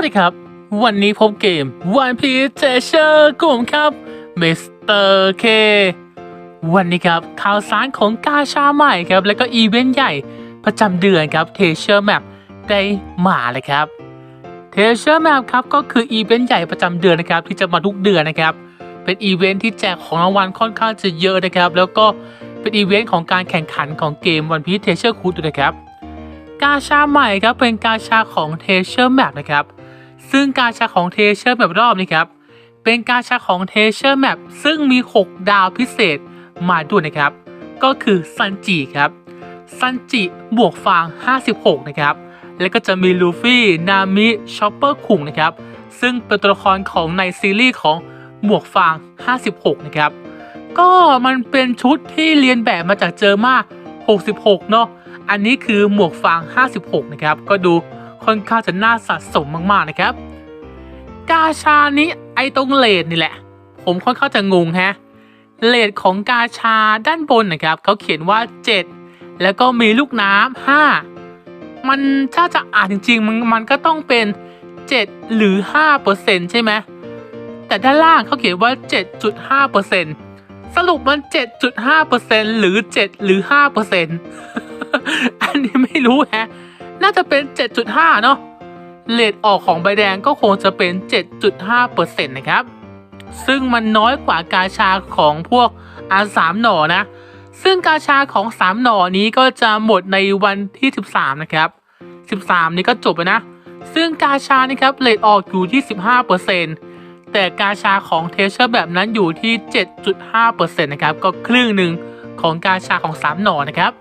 วัสดีครับ วันนี้พบเกม One Piece Treasure กลุ่มครับมิสเตอร์เควันนี้ครับข่าวสารของกาชาใหม่ครับ แล้วก็อีเวนต์ใหญ่ประจำเดือนครับ Treasure Map ได้มาเลยครับ Treasure Map ครับก็คืออีเวนต์ใหญ่ประจำเดือนนะครับ ที่จะมาทุกเดือนนะครับ เป็นอีเวนต์ที่แจกของรางวัลค่อนข้างจะเยอะนะครับ แล้วก็เป็นอีเวนต์ของการแข่งขันของเกม One Piece Treasure Cruise นะครับกาชาใหม่ครับเป็นกาชาของ Treasure Map นะครับ ซึ่งการชาของ Treasure Map รอบนี้ครับ เป็นการชาของ Treasure Map ซึ่งมี 6 ดาวพิเศษมาด้วยนะครับ ก็คือซันจิครับซันจิบวกฟาง 56 นะครับ แล้วก็จะมีลูฟี่ นามิ ชอปเปอร์คุงนะครับ ซึ่งเป็นตัวละครของในซีรีส์ของบวกฟาง 56 นะครับ ก็มันเป็นชุดที่เรียนแบบมาจากเจอมา66 เนาะ อันนี้คือหมวกฟาง 56 นะครับ ก็ดู ค่อนข้างจะน่าสะสมมากๆนะครับ กาชานี้ไอตรงเลดนี่แหละ ผมค่อนข้างจะงงแฮะเลดของกาชาด้านบนนะครับเขาเขียนว่า 7 แล้วก็มีลูกน้ำ5มันถ้าจะอ่านจริงๆมันมันก็ต้องเป็น 7 หรือ5%ใช่ไหมแต่ด้านล่างเขาเขียนว่า 7.5%สรุปมัน 7.5%หรือ 7 หรือ 5%อันนี้ไม่รู้แฮะ น่าจะเป็น 7.5 เนาะเลทออกของใบแดงก็คงจะเป็น 7.5%นะครับ ซึ่งมันน้อยกว่ากาชาของพวกอาสามหน่อนะ ซึ่งกาชาของ 3 หน่อนี้ก็จะหมดในวันที่ 13 นะครับ 13 นี้ก็จบแล้วนะ ซึ่งกาชานี่ครับเลทออกอยู่ที่ 15%แต่กาชาของเทเชอร์แบบนั้นอยู่ที่ 7.5%นะครับ ก็ครึ่งหนึ่งของกาชาของ 3 หน่อนะครับ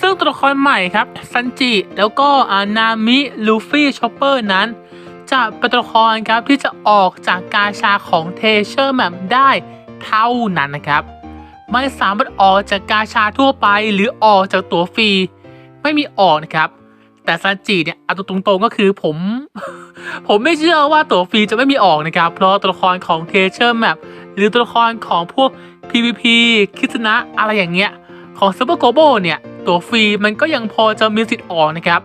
ซึ่งตัวละครใหม่ครับซันจิแล้วก็อานามิลูฟี่ชอปเปอร์นั้น จะเป็นตัวละครครับที่จะออกจากกาชาของเทเชอร์แมปได้เท่านั้นนะครับ ไม่สามารถออกจากกาชาทั่วไปหรือออกจากตั๋วฟรี ไม่มีออกนะครับ แต่ซันจิเนี่ยเอาตรงๆก็คือผม ผมไม่เชื่อว่าตั๋วฟรีจะไม่มีออกนะครับ เพราะตัวละครของเทเชอร์แมปหรือตัวละครของพวก PVP คิสนะอะไรอย่างเงี้ยของซูเปอร์โกโบเนี่ย ตั๋วฟรีมันก็ยังพอจะมีสิทธิ์ออกนะครับ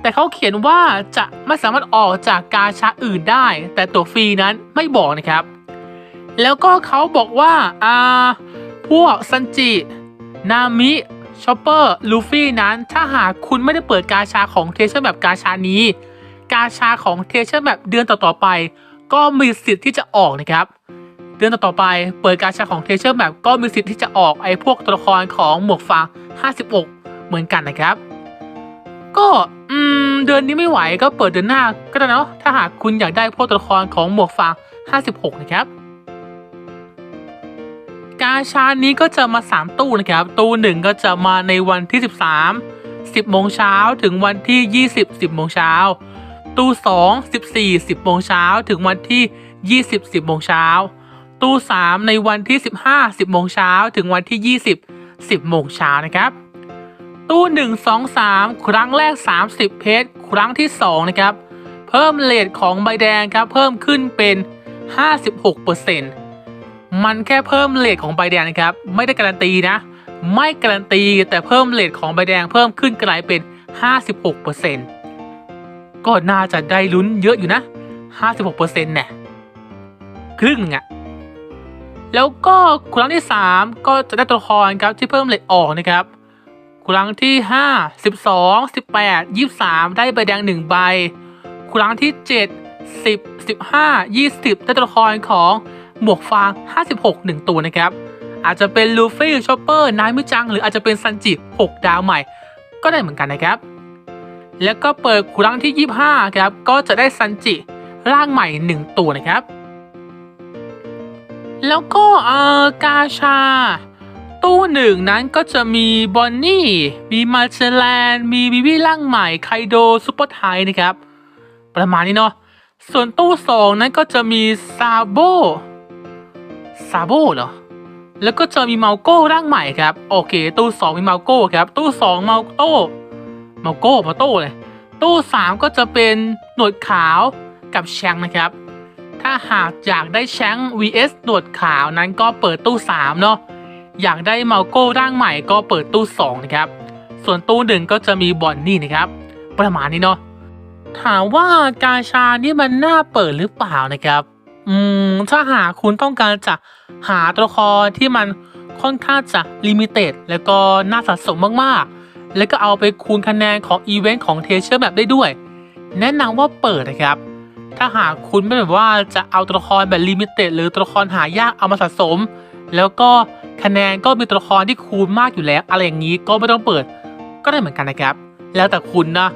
แต่เขาเขียนว่าจะไม่สามารถออกจากกาชาอื่นได้ แต่ตั๋วฟรีนั้นไม่บอกนะครับ แล้วก็เขาบอกว่าอ่าพวกซันจินามิชอปเปอร์ลูฟี่นั้นถ้าหากคุณไม่ได้เปิดกาชาของเทเชอร์แบบกาชานี้ กาชาของเทเชอร์แบบเดือนต่อๆไป ก็มีสิทธิ์ที่จะออกนะครับ เดือนต่อไป เปิดการชาของเทเชอร์แบบก็มีสิทธิ์ที่จะออกไอ้พวกตัวละครของหมวกฟาง 56 เหมือนกันนะครับ ก็อืมเดือนนี้ไม่ไหวก็เปิดเดือนหน้าก็ได้เนาะถ้าหากคุณอยากได้พวกตัวละครของหมวกฟาง 56 นะครับ การชานี้ก็จะมา 3 ตู้นะครับ ตู้หนึ่งก็จะมาในวันที่ 13 10โมงเช้าถึงวันที่ 20 10โมงเช้าตู้ 2 14 10โมงเช้าถึงวันที่ 20 10โมงเช้า ตู้ 3 ในวันที่ 15 10โมงเช้าถึงวันที่ 20 10โมงเช้านะครับ ตู้ 1 2 3 ครั้งแรก 30 เพชรครั้งที่ 2 นะครับ เพิ่มเลทของใบแดงครับ เพิ่มขึ้นเป็น 56%มันแค่เพิ่มเลทของใบแดงนะครับ ไม่ได้การันตีนะ ไม่การันตีแต่เพิ่มเลทของใบแดงเพิ่มขึ้นกลายเป็น 56%ก็น่าจะได้ลุ้นเยอะอยู่นะ 56%เนี่ยครึ่งหนึ่งอะ แล้วก็ครั้งที่ 3 ก็จะได้ตัวละครครับที่เพิ่มเลทออกนะครับ ครั้งที่ 5 12 18 23 ได้ใบแดง 1 ใบ ครั้งที่ 7 10 15 20 ได้ตัวละครของหมวกฟาง 56 1 ตัวนะครับ อาจจะเป็นลูฟี่ชอปเปอร์นายมิจัง หรืออาจจะเป็นซันจิ 6 ดาวใหม่ ก็ได้เหมือนกันนะครับ แล้วก็เปิดครั้งที่ 25 ครับ ก็จะได้ซันจิร่างใหม่ 1 ตัวนะครับ แล้วก็เออกาชา ตู้หนึ่งนั้นก็จะมีบอนนี่ มีมาเชลแลนมีวิวีร่างใหม่ไคโดซูเปอร์ไทยนะครับ ประมาณนี้เนาะส่วนตู้สองนั้นก็จะมีซาโบซาโบเหรอ แล้วก็จะมีเมาโก้ร่างใหม่ครับ โอเค ตู้สองมีเมาโก้ครับ ตู้สองเมาโต้เมาโก้มาโต้เลย ตู้สามก็จะเป็นหนวดขาวกับแชงนะครับ ถ้าหากอยากได้แชง vs หนวดขาวนั้นก็เปิดตู้ 3 เนาะอยากได้เมาโก้ร่างใหม่ก็เปิดตู้ 2 นะครับ ส่วนตู้หนึ่งก็จะมีบอนนี่นะครับ ประมาณนี้เนาะถามว่ากาชานี่มันน่าเปิดหรือเปล่านะครับ อืม ถ้าหากคุณต้องการจะหาตัวละครที่มันค่อนข้างจะลิมิเต็ดแล้วก็น่าสะสมมากๆ แล้วก็เอาไปคูณคะแนนของอีเวนต์ของเทเชอร์แบบได้ด้วย แนะนำว่าเปิดนะครับ ถ้าหากคุณไม่แบบว่าจะเอาตัวละครแบบลิมิเต็ดหรือตัวละครหายากเอามาสะสม แล้วก็คะแนนก็มีตัวละครที่คูณมากอยู่แล้ว อะไรอย่างนี้ก็ไม่ต้องเปิดก็ได้เหมือนกันนะครับ แล้วแต่คุณนะ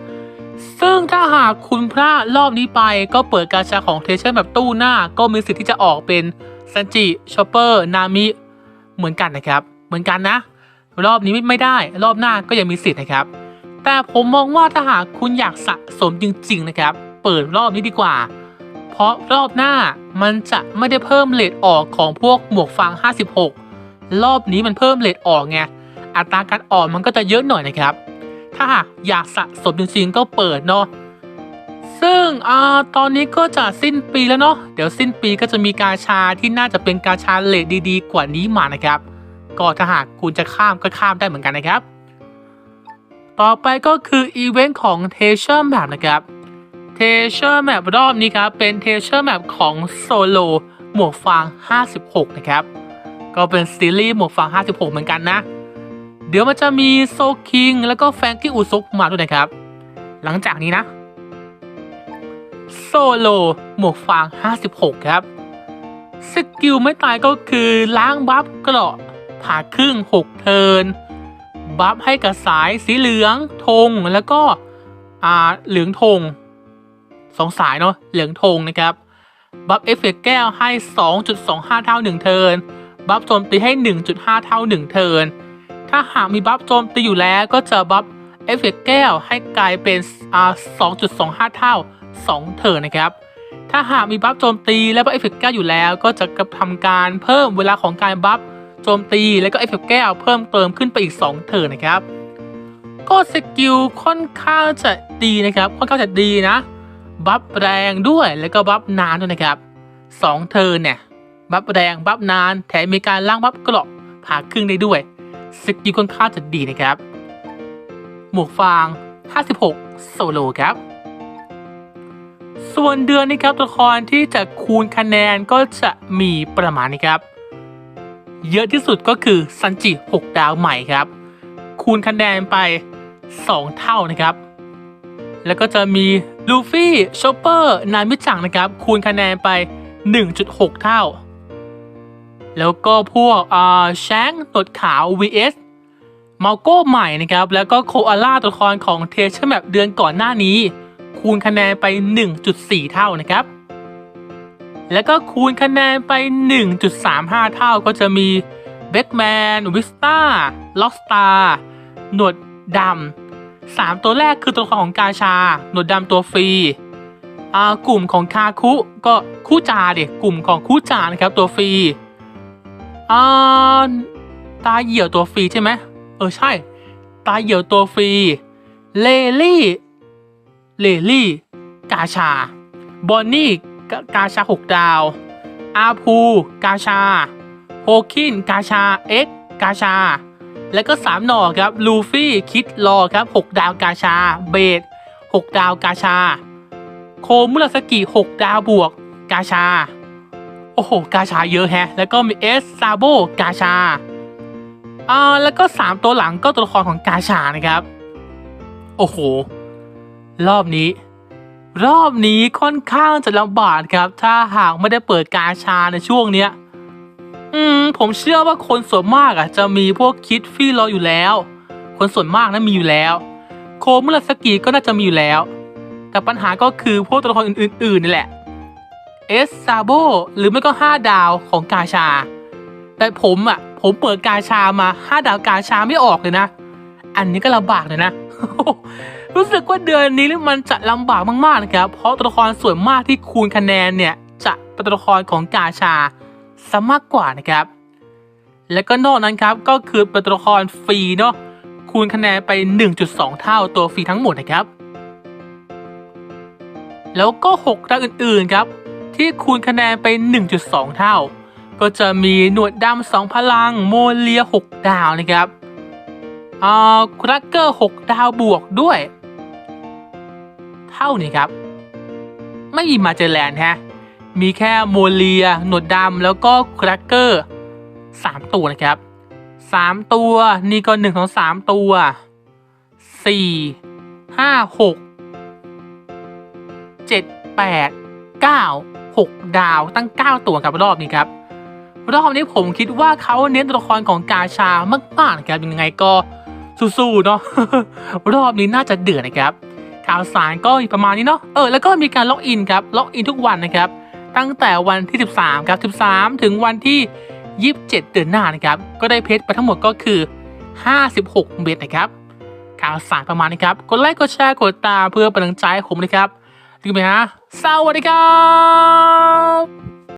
ซึ่งถ้าหากคุณพลาดรอบนี้ไปก็เปิดกาชาของเทเชอร์แบบตู้หน้า ก็มีสิทธิ์ที่จะออกเป็นซันจิชอปเปอร์นามิเหมือนกันนะครับ เหมือนกันนะ รอบนี้ไม่ไม่ได้ รอบหน้าก็ยังมีสิทธิ์นะครับ แต่ผมมองว่าถ้าหากคุณอยากสะสมจริงๆนะครับ เปิดรอบนี้ดีกว่า เพราะรอบหน้ามันจะไม่ได้เพิ่มเลทออกของพวกหมวกฟาง 56 รอบนี้มันเพิ่มเลทออกไง อัตราการออกมันก็จะเยอะหน่อยนะครับ ถ้าหากอยากสะสมจริงๆก็เปิดเนาะ ซึ่งอตอนนี้ก็จะสิ้นปีแล้วเนาะ เดี๋ยวสิ้นปีก็จะมีกาชาที่น่าจะเป็นกาชาเลทดีๆ กว่านี้มานะครับ ก็ถ้าหากคุณจะข้ามก็ข้ามได้เหมือนกันนะครับ ต่อไปก็คืออีเวนต์ของ t e a s u r e Map นะครับ t e a s u r e Map รอบนี้ครับ เป็น t e a s u r e Map ของโซโลหมวกฟาง 56 นะครับ ก็เป็นซีรีส์หมวกฟาง 56 เหมือนกันนะ เดี๋ยวมันจะมีโซคิง แล้วก็แฟงกี้อุซุกมาด้วยนะครับ หลังจากนี้นะ โซโลหมวกฟาง 56 ครับ สกิลไม่ตายก็คือล้างบัฟเกราะผ่าครึ่ง 6 เทินบัฟให้กับสายสีเหลืองธงแล้วก็อ่าเหลืองธง สองสายเนาะเหลืองธงนะครับ บัฟเอฟเฟกต์แก้วให้ 2.25 เท่า 1 เทิร์น บัฟโจมตีให้ 1.5 เท่า 1 เทิร์น ถ้าหากมีบัฟโจมตีอยู่แล้วก็จะบัฟเอฟเฟกต์แก้วให้กลายเป็นอ่า2.25 เท่า 2 เทิร์นนะครับ ถ้าหากมีบัฟโจมตีและบัฟเอฟเฟกต์แก้วอยู่แล้วก็จะทำการเพิ่มเวลาของการบัฟโจมตีแล้วก็เอฟเฟกต์แก้วเพิ่มเติมขึ้นไปอีก 2 เทิร์นนะครับก็สกิลค่อนข้างจะดีนะครับ ค่อนข้างจะดีนะ บัฟแรงด้วยแล้วก็บัฟนานด้วยนะครับสองเทิร์นเนี่ยบัฟแรงบัฟนานแถมมีการล้างบัฟเกราะผ่าครึ่งได้ด้วยสกิลค่อนข้างจะดีนะครับ หมวกฟาง 56 โซโลครับ ส่วนเดือนนี้ครับตัวละครที่จะคูณคะแนนก็จะมีประมาณนี้ครับ เยอะที่สุดก็คือซันจิ 6 ดาวใหม่ครับ คูณคะแนนไป 2 เท่านะครับ แล้วก็จะมี ลูฟี่ชอปเปอร์นามิจังนะครับ คูณคะแนนไป 1.6 เท่า แล้วก็พวกอ่าแชงหนวดขาว vs มาโก้ใหม่นะครับ แล้วก็โคอาล่าตัวละครของเทเชอร์แมปเดือนก่อนหน้านี้ คูณคะแนนไป 1.4 เท่านะครับ แล้วก็คูณคะแนนไป 1.35 เท่าก็จะมีเบ็คแมนวิสตาล็อกสตาร์หนวดดำ สามตัวแรกคือตัวละครของกาชา หนวดดำตัวฟรีอ่ากลุ่มของคาคุก็คู่จาเด็กกลุ่มของคู่จานะครับตัวฟรีอ่าตาเหี่ยวตัวฟรีใช่ไหมเออใช่ ตาเหี่ยวตัวฟรีเลลี่เลลี่ กาชา บอนนี่กากาชา6ดาว อาพู กาชา โฮคิน กาชา เอ็ก กาชา แล้วก็ 3 หน่อครับลูฟี่คิดรอครับ 6 ดาวกาชา เบด6 ดาวกาชา โคมุราสกิ6 ดาวบวกกาชา โอ้โห กาชาเยอะแฮะ แล้วก็มีเอสซาโบกาชาอ่าแล้วก็ 3 ตัวหลังก็ตัวละครของกาชานะครับ โอ้โห รอบนี้ รอบนี้ค่อนข้างจะลำบากครับ ถ้าหากไม่ได้เปิดกาชาในช่วงเนี้ย อืม ผมเชื่อว่าคนส่วนมากอะ จะมีพวกคิดฟี่รออยู่แล้ว คนส่วนมากนะมีอยู่แล้ว โคมุราสกิก็น่าจะมีอยู่แล้ว แต่ปัญหาก็คือพวกตัวละครอื่นๆนี่แหละ เอสซาโบหรือไม่ก็ 5 ดาวของกาชา แต่ผมอะ ผมเปิดกาชามา 5 ดาวกาชาไม่ออกเลยนะ อันนี้ก็ลำบากเลยนะ รู้สึกว่าเดือนนี้มันจะลำบากมากๆนะครับ เพราะตัวละครส่วนมากที่คูณคะแนนเนี่ย จะเป็นตัวละครของกาชา ซะมากกว่านะครับ และก็นอกนั้นครับก็คือเป็นตัวละครฟรีเนาะคูณคะแนนไป 1.2 เท่าตัวฟรีทั้งหมดนะครับ แล้วก็6ดาวอื่นๆครับ ที่คูณคะแนนไป 1.2 เท่า ก็จะมีหนวดดำสองพลังโมเลีย 6 ดาวนะครับอ่าครักเกอร์ 6 ดาวบวกด้วย เท่านี้ครับ ไม่มีมาเจอแลนด์ฮะ มีแค่โมเลีย หนวดดำแล้วก็แครกเกอร์สามตัวนะครับสามตัวนี่ก็หนึ่งของสามตัวสี่ห้าหกเจ็ดแปดเก้าหกดาวตั้งเก้าตัวครับรอบนี้ครับ รอบนี้ผมคิดว่าเขาเน้นตัวละครของกาชามากๆนะครับยังไงก็สู้ๆเนาะรอบนี้น่าจะเดือดนะครับข่าวสารก็ประมาณนี้เนาะเออแล้วก็มีการล็อกอินครับล็อกอินทุกวันนะครับ ตั้งแต่วันที่ 13ครับ13 ถึงวันที่ 27 เดือนหน้านะครับ ก็ได้เพชรไปทั้งหมดก็คือ 56 เม็ดนะครับข่าวสารประมาณนี้ครับ กดไลค์ กดแชร์ กดตามเพื่อเป็นกำลังใจให้ผมนะครับลืมไปฮะสวัสดีครับ